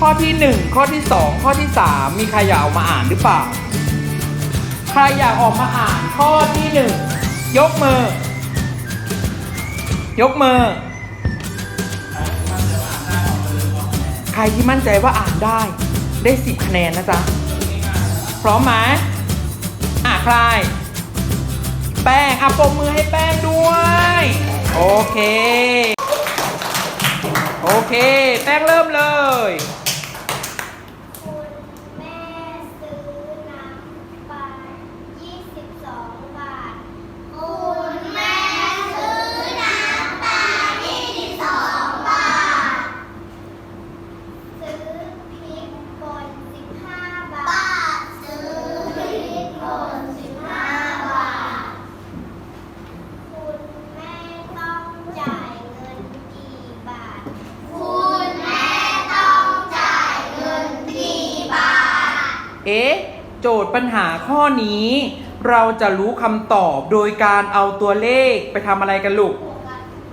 ข้อที่หนึ่งข้อที่สองข้อที่สามมีใครอยากออกมาอ่านหรือเปล่า ใครอยากออกมาอ่านข้อที่หนึ่งยกมือ ยกมือ ใครที่มั่นใจว่าอ่านได้ได้สิบคะแนนนะจ๊ะ พร้อมไหมอะใคร แป้งอะปรบมือให้แป้งด้วย โอเค โอเค แป้งเริ่มเลย คุณแม่ซื้อน้ำปลา22 บาท คุณแม่ซื้อน้ำปลา22 บาท ซื้อพริกป่น15 บาท ซื้อพริกป่น15 บาท คุณแม่ต้องจ่ายเงินกี่บาท คุณแม่ต้องจ่ายเงินกี่บาท เอ๊ะ โจทย์ปัญหาข้อนี้ เราจะรู้คำตอบโดยการเอาตัวเลขไปทำอะไรกันลูก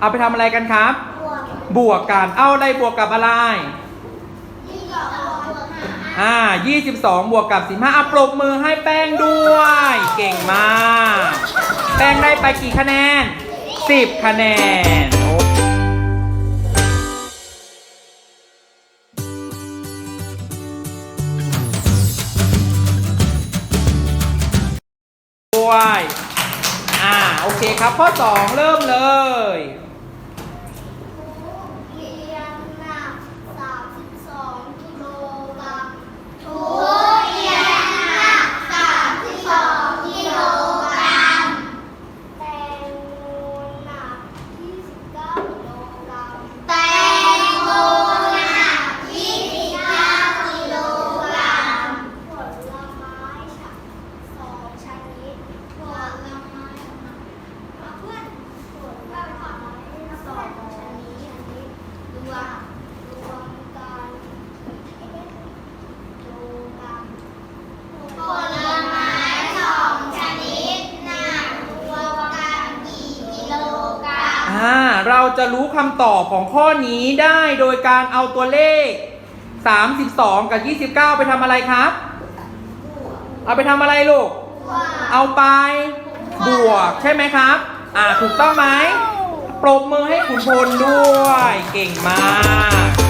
เอาไปทำอะไรกันครับ บวกบวกกัน เอาอะไรบวกกับอะไรยี่สิบสองบวกห้าอ่า22 บวกกับ 15อะปรบมือให้แป้งด้วย เก่งมาก แป้งได้ไปกี่คะแนน 10 คะแนน อ้ด้วยอ่า โอเคครับ ข้อ 2 เริ่มเลย เรียนหนัก32กิโลกรัมทุเรียนหนัก32กิโลกรัมแตงโมหนัก29กิโลกรัมแตงโมหนัก29กิโลกรัมผลไม้ฉะสองชนิดผลไม้เอาเพื่อนผลไม้สองชนิดอันนี้รวมรวมกันโลกรัมผลไม้สองชนิดหนักรวมกันกี่กิโลกรัม อ่า เราจะรู้คำตอบของข้อนี้ได้โดยการเอาตัวเลข 32 กับ 29 ไปทำอะไรครับ เอาไปทำอะไรลูก เอาไปบวกใช่ไหมครับ อ่าถูกต้องไหมปรบมือให้ขุนพลด้วย เก่งมาก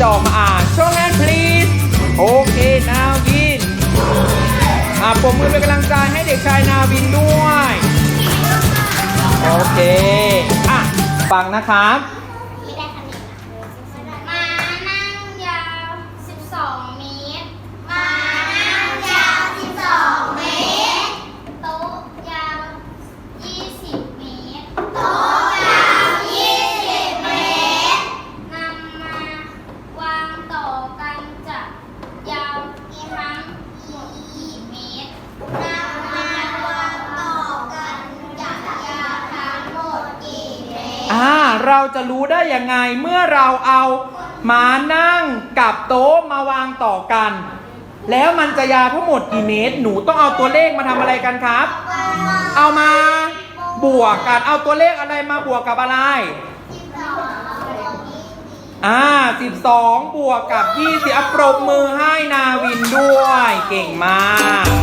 จะออกมาอ่าน ช่วงแรก please โอเค นาวิน อ่าปมมือเป็นกำลังใจให้เด็กชายนาวินด้วย โอเค อะ ฟังนะครับ เราจะรู้ได้ยังไงเมื่อเราเอามานั่งกับโต๊ะมาวางต่อกัน แล้วมันจะยาวทั้งหมดกี่เมตร หนูต้องเอาตัวเลขมาทำอะไรกันครับ เอามาบวกกันเอาตัวเลขอะไรมาบวกกับอะไรอ่า12บสองบวกกับ20อะปรบมือให้นาวินด้วย เก่งมาก